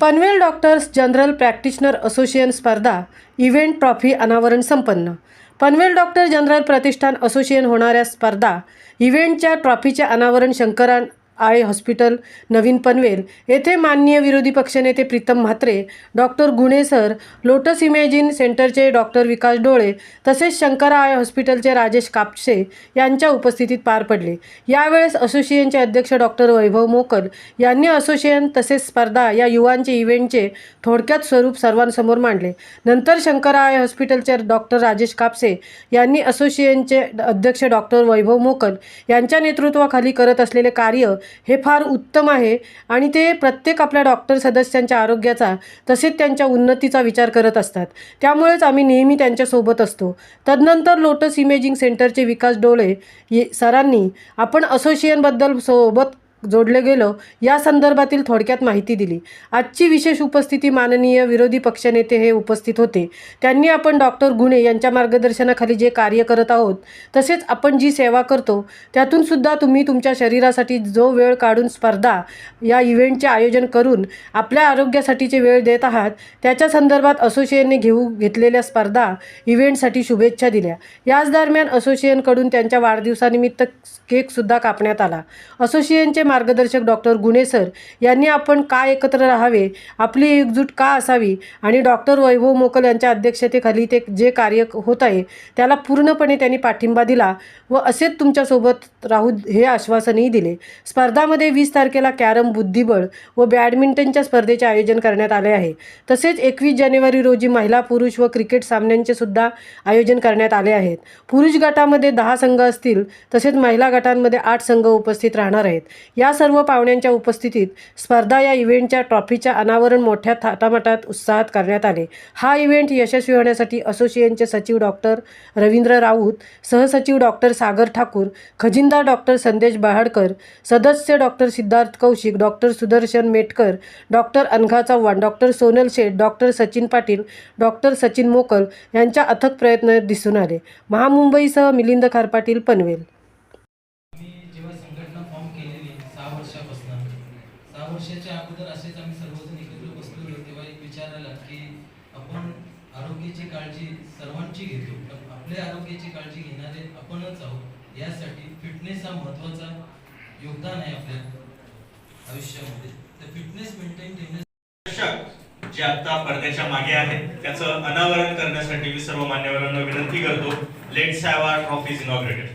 Panvel doctors general practitioner association स्पर्धा event trophy अनावरण संपन्न. पनवेल डॉक्टर जनरल प्रतिष्ठान असोसिएशन होणाऱ्या स्पर्धा इव्हेंटच्या ट्रॉफीचे अनावरण शंकरान आय हॉस्पिटल नवीन पनवेल येथे माननीय विरोधी पक्षनेते Pritam Mhatre doctor Gune sir lotus imagine सेंटरचे डॉक्टर विकास डोळे तसेच शंकर आय हॉस्पिटलचे राजेश कापसे यांच्या उपस्थितीत पार पडले. यावेळेस असोसिएशनचे अध्यक्ष डॉक्टर वैभव मोकल यांनी असोसिएशन तसेच स्पर्धा या युवांचे इव्हेंटचे थोडक्यात स्वरूप सर्वांसमोर मांडले. नंतर शंकर आय हॉस्पिटलचे डॉक्टर राजेश कापसे यांनी असोसिएशनचे अध्यक्ष डॉक्टर वैभव मोकल यांच्या नेतृत्वाखाली करत असलेले कार्य हे फार उत्तम आहे. आणि ते प्रत्येक आपल्या डॉक्टर सदस्यांच्या आरोग्याचा तसेच त्यांच्या उन्नतीचा विचार करत असतात. त्यामुळेच आम्ही नेहमी त्यांच्यासोबत असतो. तदनंतर लोटस इमेजिंग सेंटरचे विकास डोळे ये सरांनी आपण असोसिएशनबद्दल सोबत जोडले गेलो या संदर्भातील थोडक्यात माहिती दिली. आजची विशेष उपस्थिती माननीय विरोधी पक्षनेते हे उपस्थित होते. त्यांनी आपण डॉक्टर गुणे यांच्या मार्गदर्शनाखाली जे कार्य करत आहोत तसेच आपण जी सेवा करतो त्यातून सुद्धा तुम्ही तुमच्या शरीरासाठी जो वेळ काढून स्पर्धा या इव्हेंटचे आयोजन करून आपल्या आरोग्यासाठीचे वेळ देत आहात त्याच्या संदर्भात असोसिएशनने घेऊ घेतलेल्या स्पर्धा इव्हेंटसाठी शुभेच्छा दिल्या. याच दरम्यान असोसिएशनकडून त्यांच्या वाढदिवसानिमित्त केकसुद्धा कापण्यात आला. असोसिएशनचे मार्गदर्शक डॉक्टर गुणे सर यांनी आपण का एकत्र राहावे? आपली एकजूट का असावी? आणि डॉक्टर वैभव मोकल यांच्या अध्यक्षतेखाली ते जे कार्य होत आहे त्याला पूर्णपणे त्यांनी पाठिंबा दिला व असेच तुमच्यासोबत राहू हे आश्वासनही दिले. स्पर्धामध्ये वीस तारखेला कॅरम बुद्धिबळ व बॅडमिंटनच्या स्पर्धेचे आयोजन करण्यात आले आहे. तसेच एकवीस जानेवारी रोजी महिला पुरुष व क्रिकेट सामन्यांचे सुद्धा आयोजन करण्यात आले आहेत. पुरुष गटामध्ये दहा संघ असतील तसेच महिला गटांमध्ये आठ संघ उपस्थित राहणार आहेत. या सर्व पाहुण्यांच्या उपस्थितीत स्पर्धा या इव्हेंटच्या ट्रॉफीच्या अनावरण मोठ्या थाटामाटात उत्साहात करण्यात आले. हा इव्हेंट यशस्वी होण्यासाठी असोसिएशनचे सचिव डॉक्टर रवींद्र राऊत सहसचिव डॉक्टर सागर ठाकूर खजिनदार डॉक्टर संदेश बहाडकर सदस्य doctor Siddharth Kaushik doctor Sudarshan Metkar doctor Anagha Chavan doctor Sonal Sheth doctor Sachin Patil doctor Sachin Mokal यांच्या अथक प्रयत्न दिसून आले. महामुंबईसह मिलिंद खारपाटील पनवेल. वर्षाच्या अगोदर असेच आम्ही सर्वजण एकत्र बसलेलो तेव्हा एक विचार आला की आपण आरोग्याची काळजी सर्वांची घेतो. पण आपल्या आरोग्याची काळजी घेणारे आपणच आहोत. यासाठी फिटनेस हा महत्त्वाचा योगदान आहे आपल्या आयुष्यामध्ये. तर फिटनेस मेंटेन ठेवण्यास जे आता पडद्याच्या मागे आहेत त्याचं अनावरण करण्यासाठी मी सर्व मान्यवरांना विनंती करतो. Let's have our trophies inaugurated